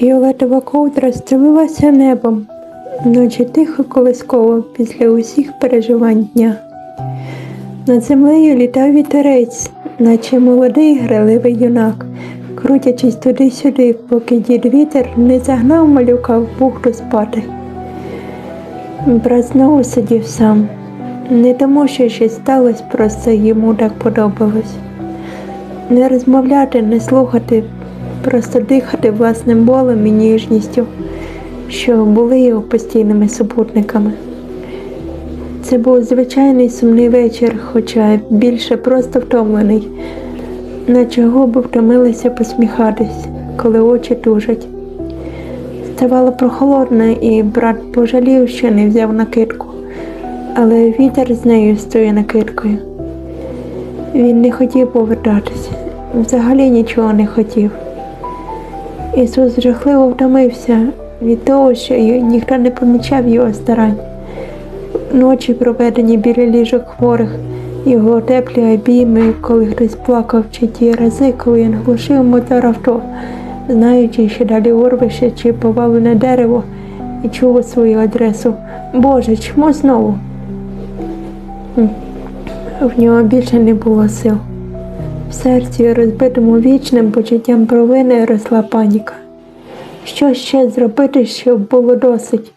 Фіолетова ковдра стелилася небом, наче тихо колисково після усіх переживань дня. Над землею літав вітерець, наче молодий граливий юнак, крутячись туди-сюди, поки дід вітер не загнав малюка в бухту спати. Брат знову сидів сам, не тому, що щось сталося, просто йому так подобалось. Не розмовляти, не слухати, просто дихати власним болем і ніжністю, що були його постійними супутниками. Це був звичайний сумний вечір, хоча більше просто втомлений, наче губи втомилися посміхатись, коли очі тужать. Ставало прохолодно, і брат пожалів, що не взяв накидку, але вітер з нею стоїть накидкою. Він не хотів повертатися, взагалі нічого не хотів. Ісус жахливо втомився від того, що ніхто не помічав його старань. Ночі, проведені біля ліжок хворих, його теплі обійми, коли хтось плакав, чи ті рази, коли він глушив мотор авто, знаючи, що далі урвище чи повалене дерево, і чув свою адресу. Боже, чому знову? В нього більше не було сил. В серці, розбитому вічним почуттям провини, росла паніка. Що ще зробити, щоб було досить?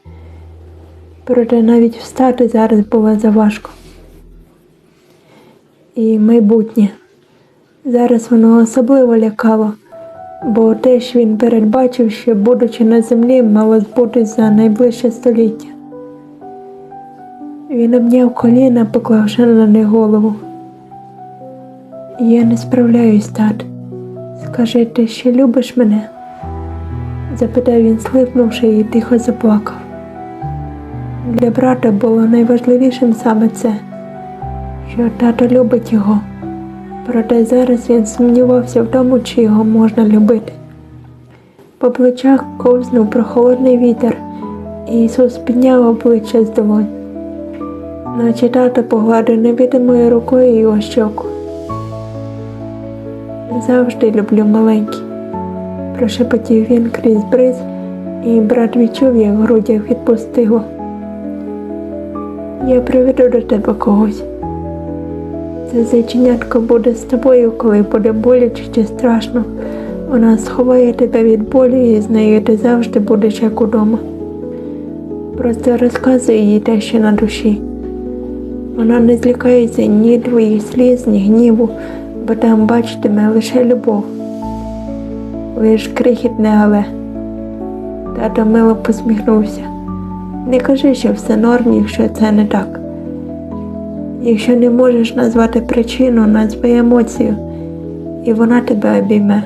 Проте навіть встати зараз було заважко. І майбутнє. Зараз воно особливо лякало, бо те, що він передбачив, що, будучи на землі, мало збутись за найближче століття. Він обняв коліна, поклавши на них голову. Я не справляюсь, тат. Скажи, ти ще любиш мене? запитав він, слипнувши і тихо заплакав. Для брата було найважливішим саме це, що тато любить його. Проте зараз він сумнівався в тому, чи його можна любити. По плечах ковзнув прохолодний вітер, і Ісус підняв обличчя з долонь, наче тато погладив невидимою рукою його щоку. Завжди люблю маленький, прошепотів він крізь бриз, і брат відчув, як в грудях відпустило. Я приведу до тебе когось. Це зайченятко буде з тобою, коли буде боляче чи страшно. Вона сховає тебе від болі і з нею ти завжди будеш як удома. Просто розказуй їй те, що на душі. Вона не злякається ні твоїх сліз, ні гніву, бо там бачитиме лише любов. Лиш крихітне але. Тато мило посміхнувся. Не кажи, що все норм, якщо це не так. Якщо не можеш назвати причину, назви емоцію, і вона тебе обійме.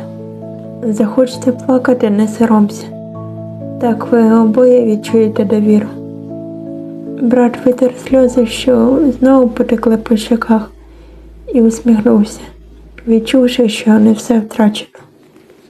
Захочеться плакати, не соромся. Так ви обоє відчуєте довіру. Брат витер сльози, що знову потекли по щоках, і усміхнувся, відчувши, що не все втрачено.